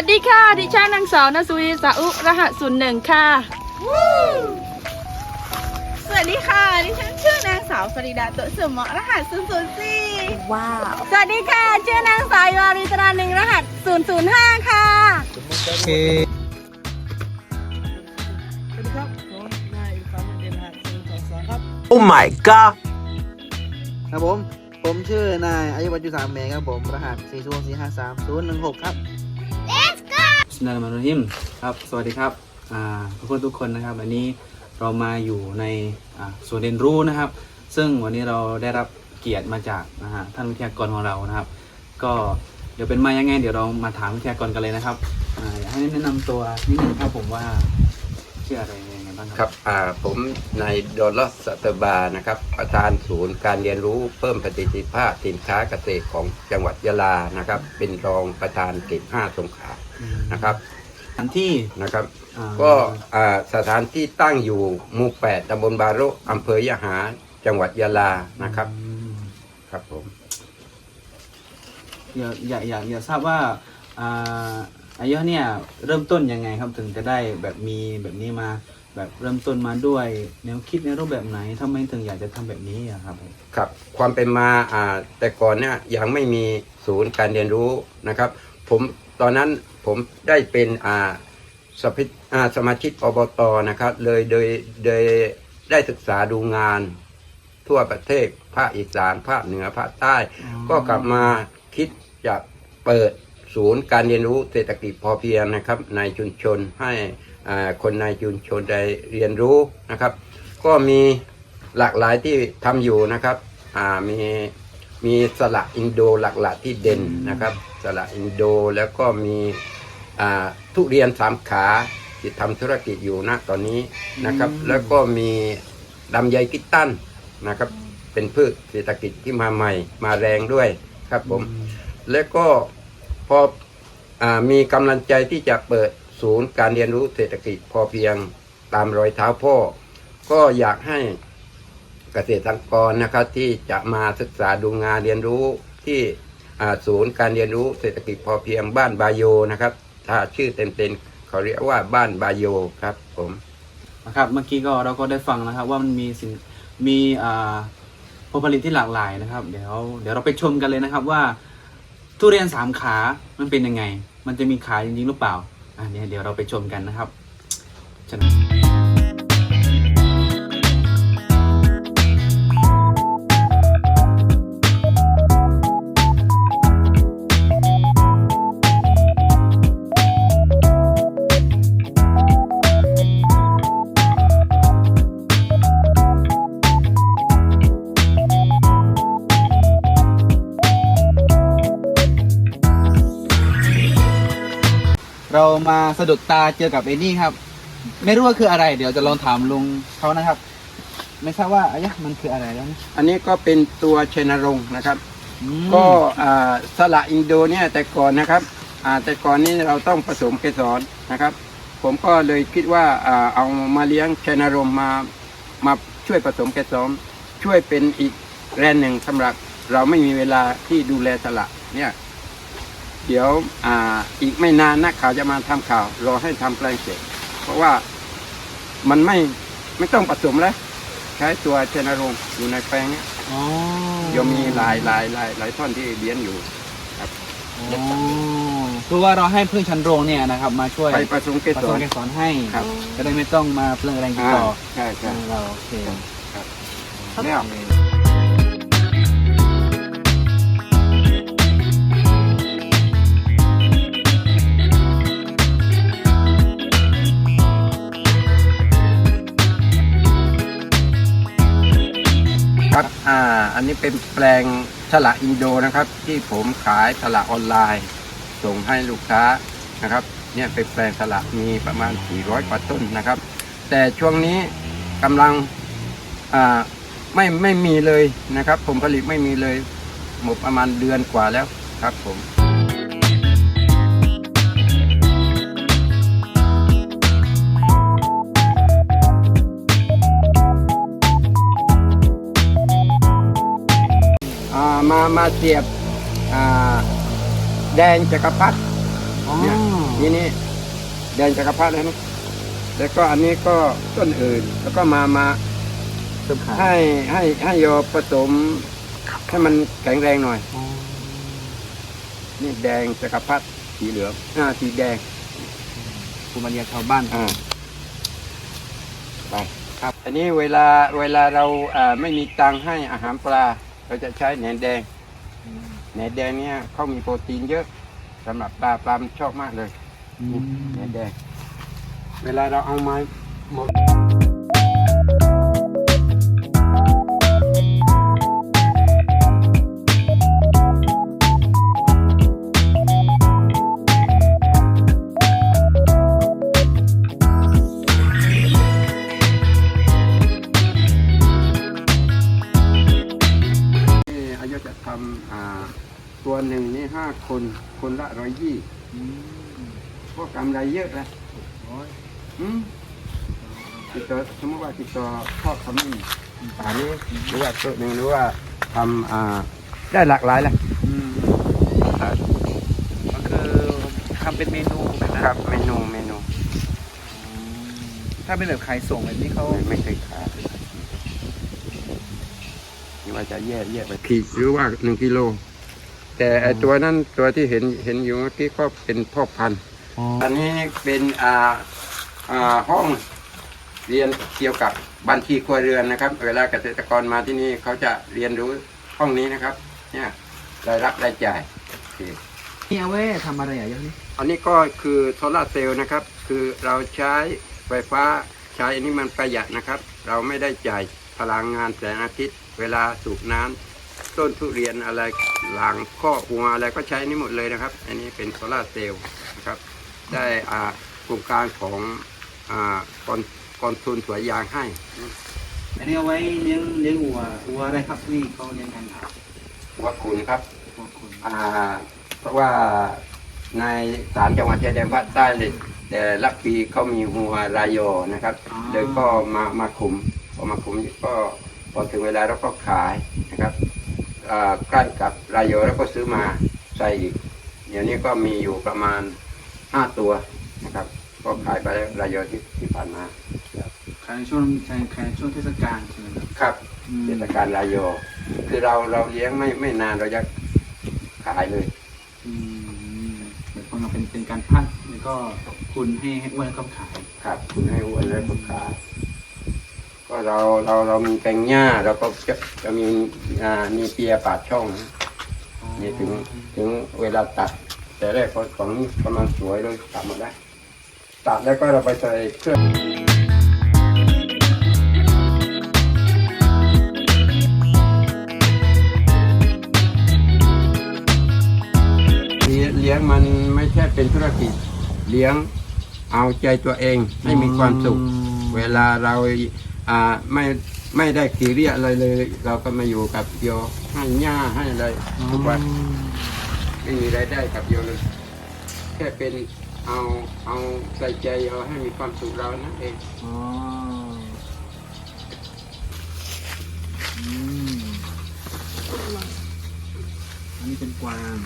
วัสดีค่ะ ดิฉันนางสาวนาซุยสาอุรหัสศูนย์หนึ่งค่ะ สวัสดีค่ะ ดิฉันชื่อนางสาวฟริดาตัวเสือเหมาะรหัส004ว้าว สวัสดีค่ะ ชื่อนางสายวาริตราหนึ่งรหัส 005 ค่ะสวัสดีครับผมนายอิรฟานเดนหัดศูนย์สองสองครับ Oh my god ครับผม ผมชื่อนายอายุวัจุสามเมครับผม รหัส4 0 4 5 3 0 1 6 ครับบิ สมิลลาฮิรเราะห์มานิรเราะฮิมครับ สวัสดีครับอ่าทุกคนทุกคนนะครับ วันนี้เรามาอยู่ในส่วนเรียนรู้นะครับ ซึ่งวันนี้เราได้รับเกียรติมาจากนะฮะท่านวิทยากรของเรานะครับ ก็เดี๋ยวเป็นมายังไง เดี๋ยวเรามาถามวิทยากรกันเลยนะครับอยากให้แนะนำตัวนิดนึงครับผมว่า ชื่ออะไรยังไงบ้างคครัรับอ่าผมนายดอลลาร์สัตบานะครับ ประธานศูนย์การเรียนรู้เพิ่มประสิทธิภาพสินค้าเกษตรของจังหวัดยะลานะครับ เป็นรองประธานเขตห้าสงขลานะครับสถานที่นะครับ อ่าก็อ่าสถานที่ตั้งอยู่หมู่แปดตำบลบารุอำเภอยะหาจังหวัดยะลานะครับอืมครับผม อยากอยากอยากอยากทราบว่าอ่า อายะเนี่ยเริ่มต้นยังไงครับถึงจะได้แบบมีแบบนี้มา แบบเริ่มต้นมาด้วยแนวคิดในรูปแบบไหนทำไมถึงอยากจะทำแบบนี้อะครับผมครับ ความเป็นมาอ่าแต่ก่อนเนี่ยยังไม่มีศูนย์การเรียนรู้นะครับผมตอนนั้นผมได้เป็นอ่าสพิอ่าสมาชิกอบตนะครับเลยโดยโดยได้ศึกษาดูงาน ทั่วประเทศภาคอีสานภาคเหนือภาคใต้ ก็กลับมาคิดจะเปิด ศูนย์การเรียนรู้เศรษฐกิจพอเพียงนะครับในชุมชนให้อ่าคนในชุมชนได้เรียนรู้นะครับ ก็มีหลากหลายที่ทำอยู่นะครับอ่ามีมีสละอินโดหลักๆที่เด่นนะครับ สละอินโดแล้วก็มีอ่าทุเรียนสามขาที่ทำธุรกิจอยู่นะตอนนี้นะครับ แล้วก็มีลำไยกิตตันนะครับ เป็นพืชเศรษฐกิจที่มาใหม่มาแรงด้วยครับผม และก็ พออมีกำลังใจที่จะเปิดศูนย์การเรียนรู้เศรษฐกิจพอเพียงตามรอยเท้าพ่อ ก็อยากให้เกษตรกรนะครับที่จะมาศึกษาดูงานเรียนรู้ที่ศูนย์การเรียนรู้เศรษฐกิจพอเพียงบ้านบาโยนะครับ ถ้าชื่อเต็มๆเขาเรียกว่าบ้านบาโยครับผมนะครับเมื่อกี้ก็เราก็ได้ฟังนะครับว่ามันมีสินมีอ่าผลผลิตที่หลากหลายนะครับ เดี๋ยวเดี๋ยวเราไปชมกันเลยนะครับว่า ทุเรียนสามขามันเป็นยังไง มันจะมีขาจริงๆหรือเปล่า อะเนี่ยเดี๋ยวเราไปชมกันนะครับเชิญ เรามาสะดุดตาเจอกับไอ้นี่ครับ ไม่รู้ว่าคืออะไร เดี๋ยวจะลองถามลุงเขานะครับ ไม่ทราบว่าอายะมันคืออะไรแล้วนะอันนี้ก็เป็นตัวเชนรงค์นะครับ อืมก็อ่าสละอินโดเนี่ยแต่ก่อนนะครับอ่าแต่ก่อนนี้เราต้องผสมเกสรนะครับ ผมก็เลยคิดว่าอ่าเอามาเลี้ยงชนารมมามาช่วยผสมเกสรช่วยเป็นอีกแรงหนึ่งสำหรับเราไม่มีเวลาที่ดูแลสละเนี่ย เดี๋ยวอ่าอีกไม่นานนักข่าวจะมาทำข่าว รอให้ทำแปลงเสร็จ เพราะว่ามันไม่ไม่ต้องผสมแล้ว ใช้ตัวชนารมอยู่ในแปลงเนี่ยอ๋อยังมีหลายหลายหลายหลายท่อนที่เลี้ยงอยู่อ๋อคือว่าเราให้พึ่งชันโรงเนี่ยนะครับ มาช่วยไปผสมเกผสสมรเกสรให้ครับจะได้ไม่ต้องมาเปลืองแรงกินต่อใช่ใช่เราโอเคครับเนี่ย อันนี้เป็นแปลงสละอินโดนะครับ ที่ผมขายสละออนไลน์ ส่งให้ลูกค้านะครับ เนี่ยเป็นแปลงสละมีประมาณ 400กว่าต้นนะครับ แต่ช่วงนี้กำลังอ่าไม่ไม่มีเลยนะครับ ผมผลิตไม่มีเลยหมดประมาณเดือนกว่าแล้วครับผม มามาเสียบอ่าแดงจักรพรรดิอ๋อเนี่ยนี่นี่แดงจักรพรรดิเลยนะแล้วก็อันนี้ก็ต้นอื่น แล้วก็มามาเพิ่มขายให้ให้ให้โยผสมให้มันแข็งแรงหน่อยนี่แดงจักรพรรดิสีเหลืองอ่าสีแดงภูมิปัญญาชาวบ้าน อ่าไปครับ อันนี้เวลาเวลาเราอ่าไม่มีตังค์ให้อาหารปลา เราจะใช้แหนแดงแหนแดงเนี่ยเขามีโปรตีนเยอะสำหรับปลาปลามันชอบมากเลยนี่แหนแดง เวลาเราเอามาหมด หนึ่งนี่ห้าคน คนละร้อยยี่พวกกำไรเยอะเลยอืมติดต่อสมมติว่าติดต่อพ่อขมิ้นป่านี้หรือว่าตัวหนึ่งหรือว่าทำอ่าได้หลากหลายแหละก็คือทำเป็นเมนูแบบนั้นครับเมนูเมนู ถ้าเป็นแบบขายส่งแบบนี้เขาไม่ไม่เคยขาดนี่ว่าจะแยกแยกไปขีดหรือว่าหนึ่งกิโล แต่ไอตัวนั้นตัวที่เห็นเห็นอยู่เมื่อกี้ก็เป็นพ่อพันธุ์อันนี้เป็นอ่าอ่าห้องเรียนเกี่ยวกับบัญชีครัวเรือนนะครับ เวลาเกษตรกรมาที่นี่เขาจะเรียนรู้ห้องนี้นะครับ เนี่ยรายรับรายจ่ายโอเคนี่เอาไว้ทำอะไรอะยังนี้อันนี้ก็คือโซลาร์เซลล์นะครับ คือเราใช้ไฟฟ้าใช้อันนี้มันประหยัดนะครับ เราไม่ได้จ่ายพลังงานแสงอาทิตย์ เวลาสูบน้ำ ต้นทุเรียนอะไรหลังข้อหัวอะไรก็ใช้นี่หมดเลยนะครับ อันนี้เป็นโซลาร์เซลล์นะครับ ได้อ่าโครงการของอ่ากองกองทุนสวยยางให้ อันนี้เอาไว้เลี้ยงเลี้ยงวัววัวอะไรครับนี่เขาเลี้ยงกันครับว่าคุณครับวัวคุณอ่าเพราะว่าในสามจังหวัดชายแดนภาคใต้เลยแต่ละปีเขามีหัวรายโยนะครับเลยก็มามาคุมพอมาคุมก็พอถึงเวลาเราก็ขายนะครับอ่าใกล้กับรายโยแล้วก็ซื้อมาใส่อีกเดี๋ยวนี้ก็มีอยู่ประมาณห้าตัวนะครับ ก็ขายไปแล้วรายโยที่ที่ผ่านมาขายในช่วงขายขายในช่วงเทศกาลใช่ไหมครับครับเทศกาลรายโยคือเราเราเลี้ยงไม่ไม่นานเราจะขายเลยอืมเหมือนคนเราเป็นเป็นการพักแล้วก็คุณให้ให้อ้วนแล้วก็ขายครับ คุณให้อ้วนแล้วก็ขาย เราเราเรามีแปลงหญ้าเราก็จะจะมีอ่ามีเปียปาดช่องนะนี่ถึงถึงเวลาตัด แต่แรกของของประมาณสวยเลยตัดหมดแล้วตัดแล้วก็เราไปใส่เครื่องเลี้ยงมันไม่ใช่เป็นธุรกิจเลี้ยงเอาใจตัวเองให้มีความสุข เวลาเรา อ่าไม่ไม่ได้กีเรียอะไรเลย เราก็มาอยู่กับโยให้หญ้าให้อะไรทุกวันไม่มีรายได้กับโยเลยแค่เป็นเอาเอาใส่ใจเอาให้มีความสุขเรานั่นเองอ๋ออืมอันนี้เป็นกวาง